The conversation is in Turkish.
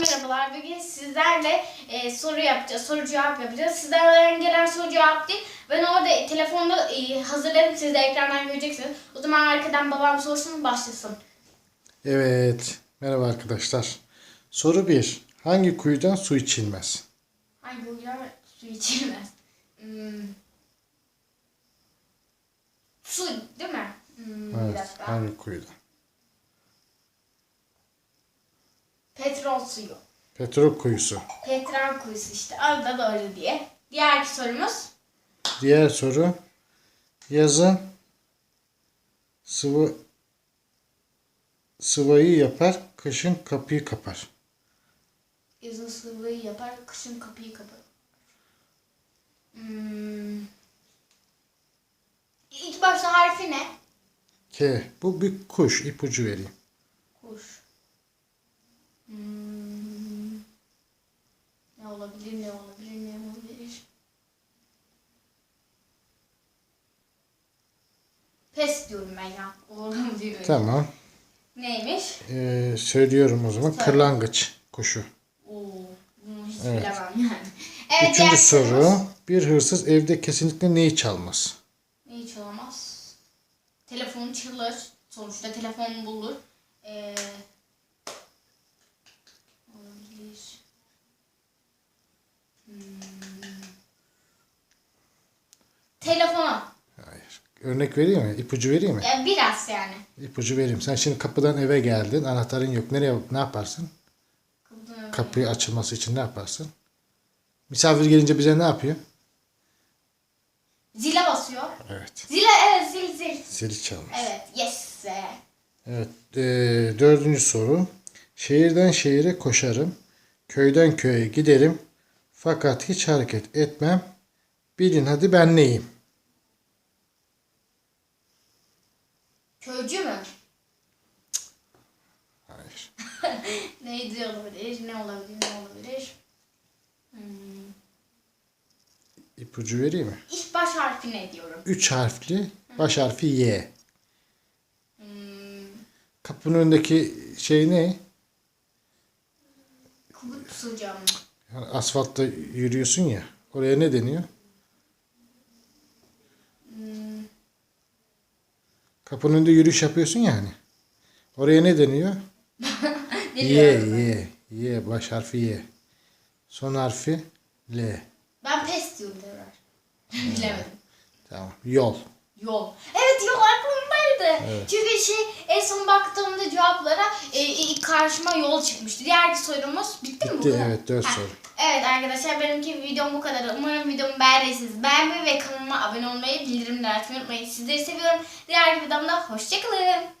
merhabalar. Bugün sizlerle e, soru yapacağız, soru cevap yapacağız. Sizlerden gelen soru cevap değil. Ben orada telefonda e, hazırladım. Siz de ekrandan göreceksiniz. O zaman arkadan babam sorsun başlasın. Evet. Merhaba arkadaşlar. Soru 1. Hangi kuyudan su içilmez? Hangi huylar su içilmez? Hmm. Su değil mi? Hmm, Evet. Hangi kuyudan? Petrol suyu. Petrol kuyusu. Petrol kuyusu işte. Adı da doğru diye. Diğer sorumuz. Diğer soru. Yazın sıvı sıvayı yapar, kışın kapıyı kapar. Yazın sıvıyı yapar, kışın kapıyı kapar. Hmm. İlk başta harfi ne? K. Bu bir kuş. ipucu vereyim. Kuş. Hmm. Ne olabilir, ne olabilir, ne olabilir? Pes diyorum ben ya. Oğlum diyorum. Tamam. Neymiş? Ee, söylüyorum o zaman. Söyle. Kırlangıç kuşu. Oo, bunu hiç Evet. bilemem yani. Evet, Üçüncü diğer soru. sorumuz. Bir hırsız evde kesinlikle neyi çalmaz? Neyi çalamaz? Telefonu çalır. Sonuçta telefon bulur. Ee, olabilir. Hmm. Telefonu. Hayır. Örnek vereyim mi? İpucu vereyim mi? Ya biraz yani. İpucu vereyim. Sen şimdi kapıdan eve geldin. Anahtarın yok. Nereye ne yaparsın? Kapıdan- Kapıyı açılması için ne yaparsın? Misafir gelince bize ne yapıyor? Zile basıyor. Evet. Zile evet zil zil. Zili çalmış. Evet yes. Evet. eee, dördüncü soru. Şehirden şehire koşarım. Köyden köye giderim. Fakat hiç hareket etmem. Bilin hadi ben neyim? Köycü mü? Hayır. Neydi olabilir? Ne olabilir? Ne olabilir? Hmm. İpucu vereyim mi? İlk baş harfi ne diyorum? Üç harfli. Baş harfi Y. Hmm. Kapının önündeki şey ne? Kubut pusulacağım. Yani asfaltta yürüyorsun ya. Oraya ne deniyor? Kapının önünde yürüyüş yapıyorsun ya hani. Oraya ne deniyor? Y, Biliyorum ben. Y. Y. Baş harfi Y. Son harfi L. Ben pes diyorum tekrar. Bilemedim. Tamam. Yol. Yol. Evet yol aklımdaydı. Çünkü şey en son baktığımda cevaplara e, ilk karşıma yol çıkmıştı. Diğer sorumuz bitti, mi bu? Bitti, evet, dört soru. Evet arkadaşlar benimki videom bu kadar. Umarım videomu beğendiyseniz beğenmeyi ve kanalıma abone olmayı, bildirimleri açmayı unutmayın. Sizleri seviyorum. Diğer videomda hoşçakalın.